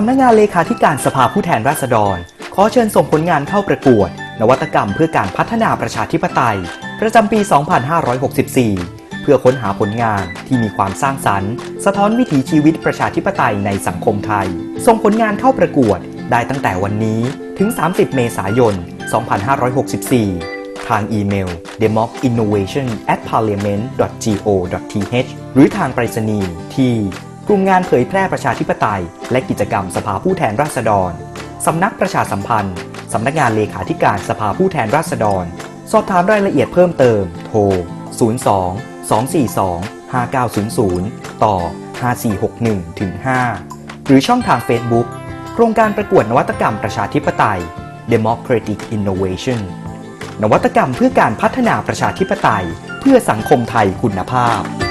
สำนักงานเลขาธิการสภาผู้แทนราษฎร ขอเชิญส่งผลงานเข้าประกวด นวัตกรรมเพื่อการพัฒนาประชาธิปไตย ประจำปี 2564 เพื่อค้นหาผลงานที่มีความสร้างสรรค์ สะท้อนวิถีชีวิตประชาธิปไตยในสังคมไทย ส่งผลงานเข้าประกวดได้ตั้งแต่วันนี้ถึง 30 เมษายน 2564 ทางอีเมล democinnovation at parliament go th หรือทางไปรษณีย์ที่ กลุ่มงานเผยแพร่ประชาธิปไตย และกิจกรรมสภาผู้แทนราษฎร สำนักประชาสัมพันธ์ สำนักงานเลขาธิการสภาผู้แทนราษฎร สอบถามรายละเอียดเพิ่มเติม โทร 02 242 5900 ต่อ 5461ถึง5หรือช่องทาง Facebook โครงการประกวดนวัตกรรมประชาธิปไตย Democratic Innovation นวัตกรรมเพื่อการพัฒนาประชาธิปไตย เพื่อสังคมไทยคุณภาพ